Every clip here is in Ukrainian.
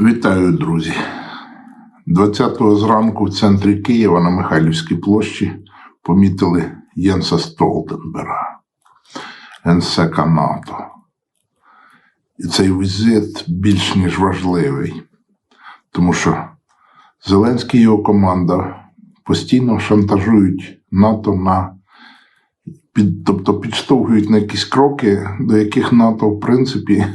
Вітаю, друзі. 20-го зранку в центрі Києва на Михайлівській площі помітили Єнса Столтенберга, генсека НАТО. І цей візит більш ніж важливий, тому що Зеленський і його команда постійно шантажують НАТО на під, тобто підштовхують на якісь кроки, до яких НАТО, в принципі,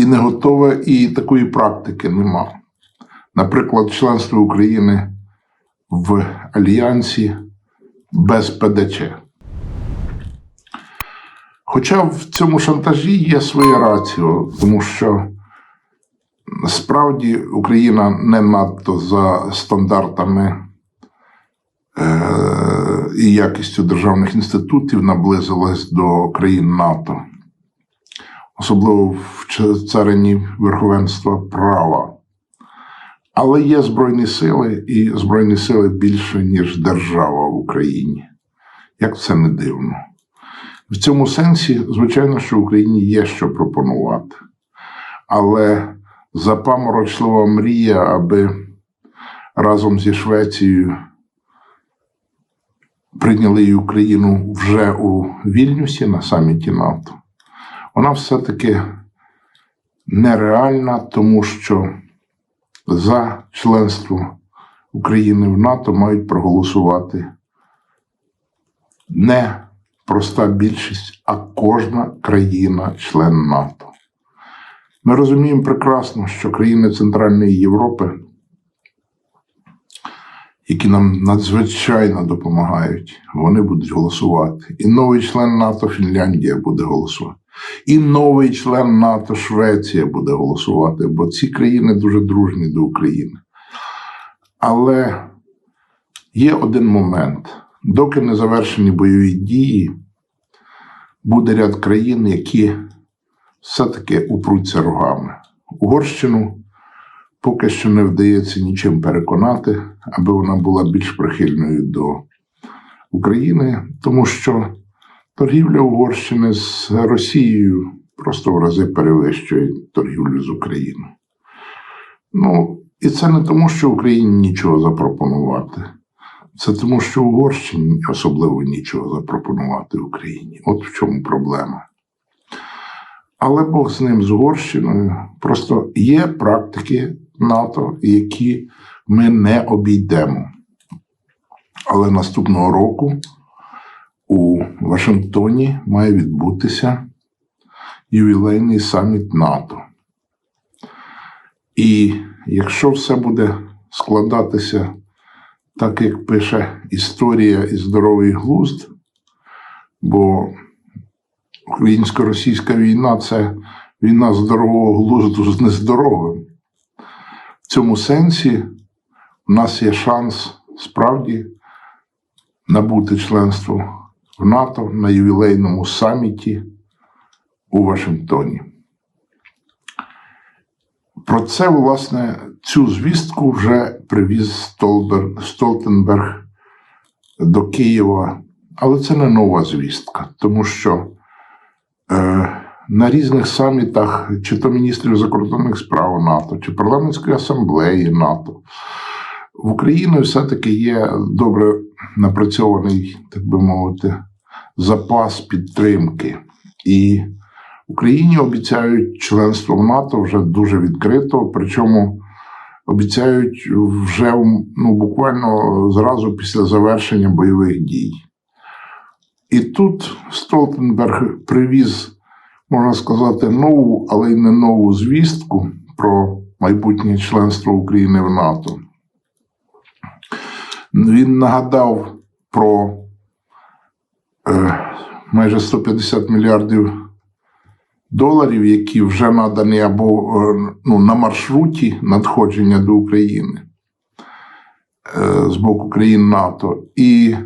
і не готове, і такої практики нема. Наприклад, членство України в Альянсі без ПДЧ. Хоча в цьому шантажі є своє раціо, тому що справді Україна не надто за стандартами е- і якістю державних інститутів наблизилась до країн НАТО особливо в царині верховенства права. Але є Збройні сили, і Збройні сили більше, ніж держава в Україні. Як це не дивно. В цьому сенсі, звичайно, що в Україні є що пропонувати. Але запаморочлива мрія, аби разом зі Швецією прийняли Україну вже у Вільнюсі на саміті НАТО вона все-таки нереальна, тому що за членство України в НАТО мають проголосувати не проста більшість, а кожна країна-член НАТО. Ми розуміємо прекрасно, що країни Центральної Європи, які нам надзвичайно допомагають, вони будуть голосувати. І новий член НАТО Фінляндія буде голосувати. І новий член НАТО Швеція буде голосувати, бо ці країни дуже дружні до України. Але є один момент: доки не завершені бойові дії, буде ряд країн, які все-таки упруться рогами. Угорщину поки що не вдається нічим переконати, аби вона була більш прихильною до України, тому що. Торгівля Угорщини з Росією просто в рази перевищує торгівлю з Україною. Ну, і це не тому, що Україні нічого запропонувати. Це тому, що Угорщині особливо нічого запропонувати Україні. От в чому проблема. Але Бог з ним з Угорщиною. Просто є практики НАТО, які ми не обійдемо. Але наступного року у Вашингтоні має відбутися ювілейний саміт НАТО. І якщо все буде складатися так, як пише історія і здоровий глузд, бо українсько-російська війна це війна здорового глузду з нездоровим. В цьому сенсі в нас є шанс справді набути членство в НАТО на ювілейному саміті у Вашингтоні. Про це, власне, цю звістку вже привіз Столтенберг до Києва, але це не нова звістка, тому що е, на різних самітах, чи то міністрів закордонних справ НАТО, чи парламентської асамблеї НАТО, в Україні все-таки є добре напрацьований, так би мовити, запас підтримки. І Україні обіцяють членство в НАТО вже дуже відкрито, причому обіцяють вже ну, буквально зразу після завершення бойових дій. І тут Столтенберг привіз, можна сказати, нову, але й не нову звістку про майбутнє членство України в НАТО. Він нагадав про майже 150 мільярдів доларів, які вже надані або е, ну, на маршруті надходження до України е, з боку країн НАТО. І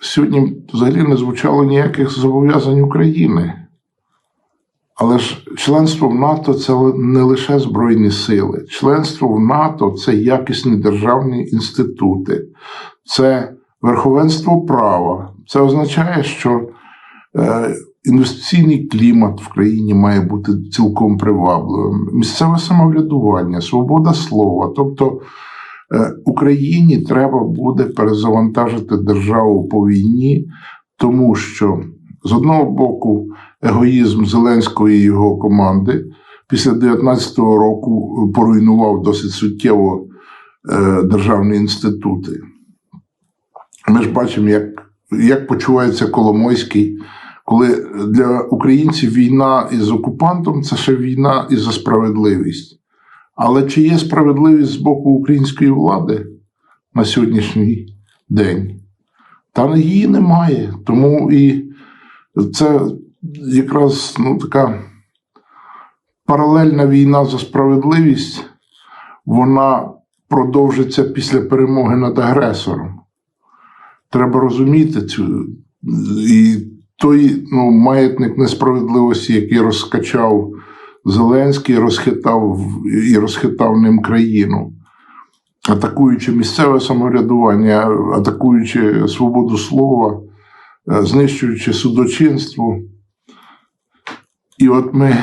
сьогодні взагалі не звучало ніяких зобов'язань України. Але ж членство в НАТО це не лише Збройні сили. Членство в НАТО це якісні державні інститути, це верховенство права, це означає, що е, інвестиційний клімат в країні має бути цілком привабливим, місцеве самоврядування, свобода слова. Тобто е, Україні треба буде перезавантажити державу по війні, тому що з одного боку егоїзм Зеленського і його команди після 19-го року поруйнував досить суттєво е, державні інститути. Ми ж бачимо, як, як почувається Коломойський, коли для українців війна із окупантом це ще війна і за справедливість. Але чи є справедливість з боку української влади на сьогоднішній день? Та її немає. Тому і це якраз ну, така паралельна війна за справедливість, вона продовжиться після перемоги над агресором. Треба розуміти цю. І той ну, маятник несправедливості, який розкачав Зеленський, розхитав і розхитав ним країну, атакуючи місцеве самоврядування, атакуючи свободу слова, е, знищуючи судочинство. І от ми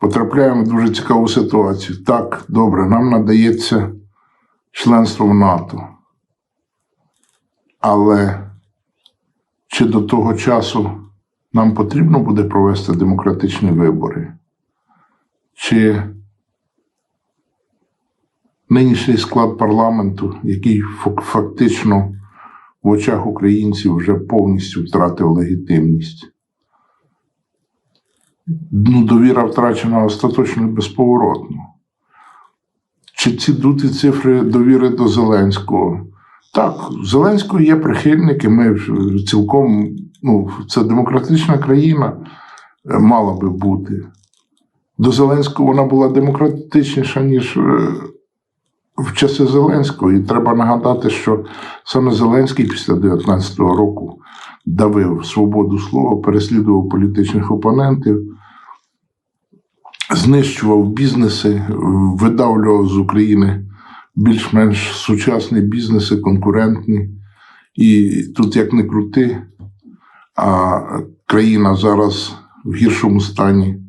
потрапляємо в дуже цікаву ситуацію. Так, добре, нам надається членство в НАТО. Але чи до того часу нам потрібно буде провести демократичні вибори? Чи нинішній склад парламенту, який фактично в очах українців вже повністю втратив легітимність? Ну, довіра втрачена остаточно і безповоротно. Чи ці дуті цифри довіри до Зеленського? Так, Зеленського є прихильники. Ми цілком, ну, це демократична країна е, мала би бути. До Зеленського вона була демократичніша, ніж е, в часи Зеленського. І треба нагадати, що саме Зеленський після 19-го року давив свободу слова, переслідував політичних опонентів, знищував бізнеси, видавлював з України більш-менш сучасні бізнеси, конкурентні. І тут як не крути, а країна зараз в гіршому стані,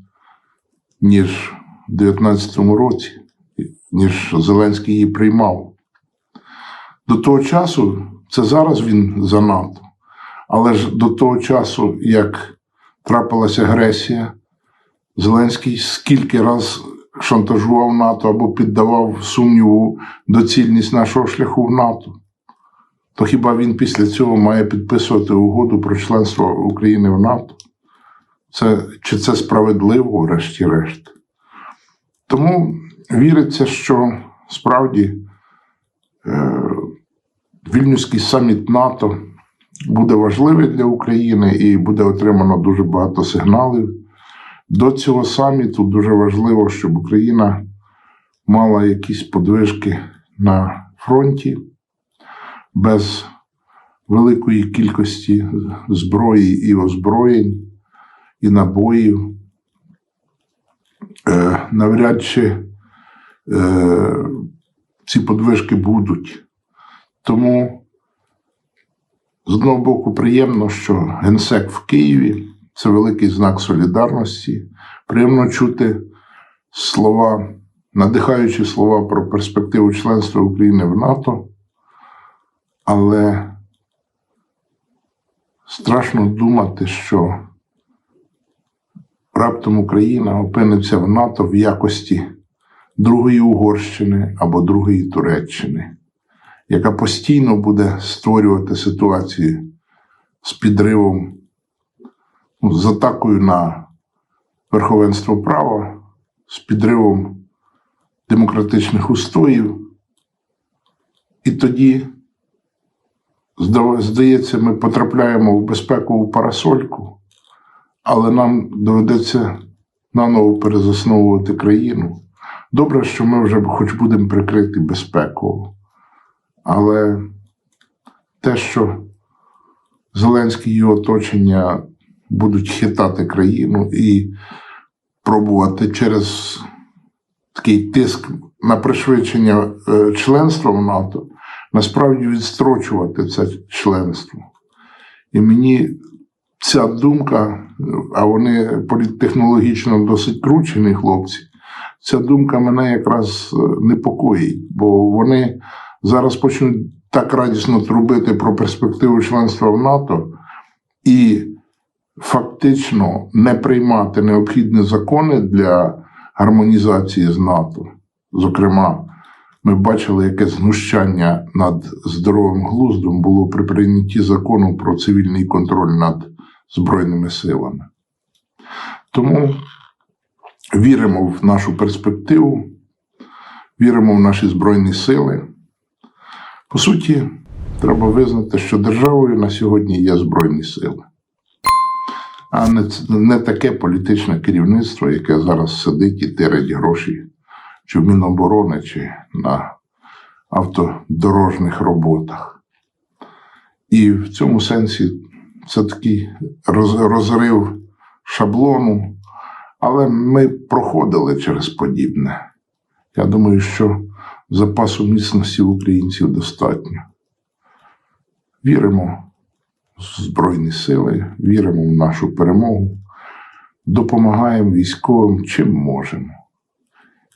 ніж в 19-му році, ніж Зеленський її приймав. До того часу, це зараз він за НАТО, але ж до того часу, як трапилася агресія, Зеленський скільки раз шантажував НАТО або піддавав сумніву доцільність нашого шляху в НАТО, то хіба він після цього має підписувати угоду про членство України в НАТО? Це, чи це справедливо, врешті-решт? Тому віриться, що справді е, Вільнюський саміт НАТО буде важливий для України і буде отримано дуже багато сигналів. До цього саміту дуже важливо, щоб Україна мала якісь подвижки на фронті без великої кількості зброї і озброєнь і набоїв. Е, навряд чи е, ці подвижки будуть. Тому, з одного боку, приємно, що генсек в Києві це великий знак солідарності. Приємно чути слова, надихаючі слова про перспективу членства України в НАТО, але страшно думати, що раптом Україна опиниться в НАТО в якості другої Угорщини або другої Туреччини, яка постійно буде створювати ситуацію з підривом, з атакою на верховенство права, з підривом демократичних устоїв. І тоді, здається, ми потрапляємо в безпекову парасольку, але нам доведеться наново перезасновувати країну. Добре, що ми вже хоч будемо прикриті безпеково. Але те, що Зеленський і його оточення будуть хитати країну і пробувати через такий тиск на пришвидшення е, членства в НАТО, насправді відстрочувати це членство. І мені ця думка, а вони політтехнологічно досить кручені хлопці. Ця думка мене якраз е, непокоїть, бо вони зараз почнуть так радісно трубити про перспективу членства в НАТО і фактично не приймати необхідні закони для гармонізації з НАТО. Зокрема, ми бачили, яке знущання над здоровим глуздом було при прийнятті закону про цивільний контроль над Збройними силами. Тому віримо в нашу перспективу, віримо в наші Збройні сили. По суті, треба визнати, що державою на сьогодні є Збройні сили, а не, не таке політичне керівництво, яке зараз сидить і тирить гроші чи в Міноборони, чи на автодорожних роботах. І в цьому сенсі це такий роз- розрив шаблону, але ми проходили через подібне. Я думаю, що запасу міцності в українців достатньо. Віримо Збройні сили, віримо в нашу перемогу, допомагаємо військовим чим можемо.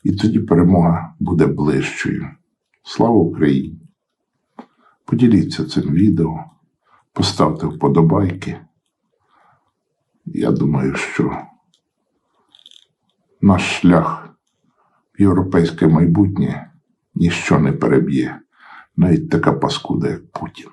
І тоді перемога буде ближчою. Слава Україні! Поділіться цим відео, поставте вподобайки. Я думаю, що наш шлях в європейське майбутнє ніщо не переб'є, навіть така паскуда, як Путін.